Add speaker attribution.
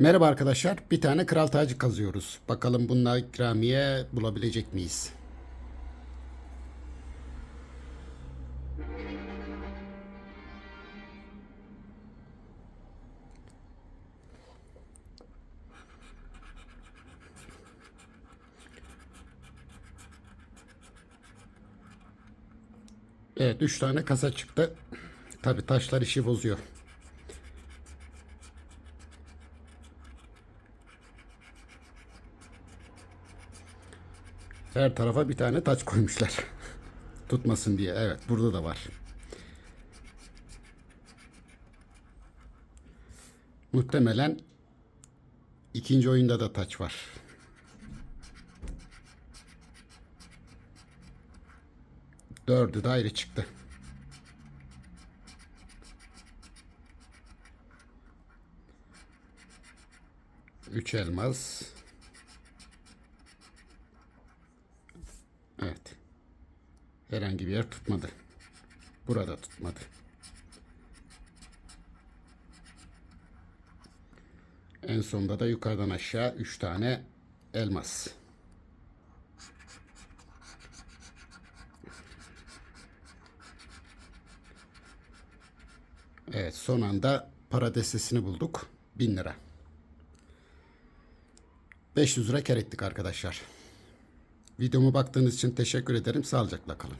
Speaker 1: Merhaba arkadaşlar. Bir tane kral tacı kazıyoruz. Bakalım bununla ikramiye bulabilecek miyiz? Evet 3 tane kasa çıktı. Tabi taşlar işi bozuyor. Her tarafa bir tane taç koymuşlar. Tutmasın diye. Evet burada da var. Muhtemelen ikinci oyunda da taç var. Dördü de ayrı çıktı. Üç elmas. Evet. Herhangi bir yer tutmadı. Burada tutmadı. En sonda da yukarıdan aşağı üç tane elmas. Evet son anda para destesini bulduk. 1000 lira. 500 lira kar ettik arkadaşlar. Videomu baktığınız için teşekkür ederim. Sağlıcakla kalın.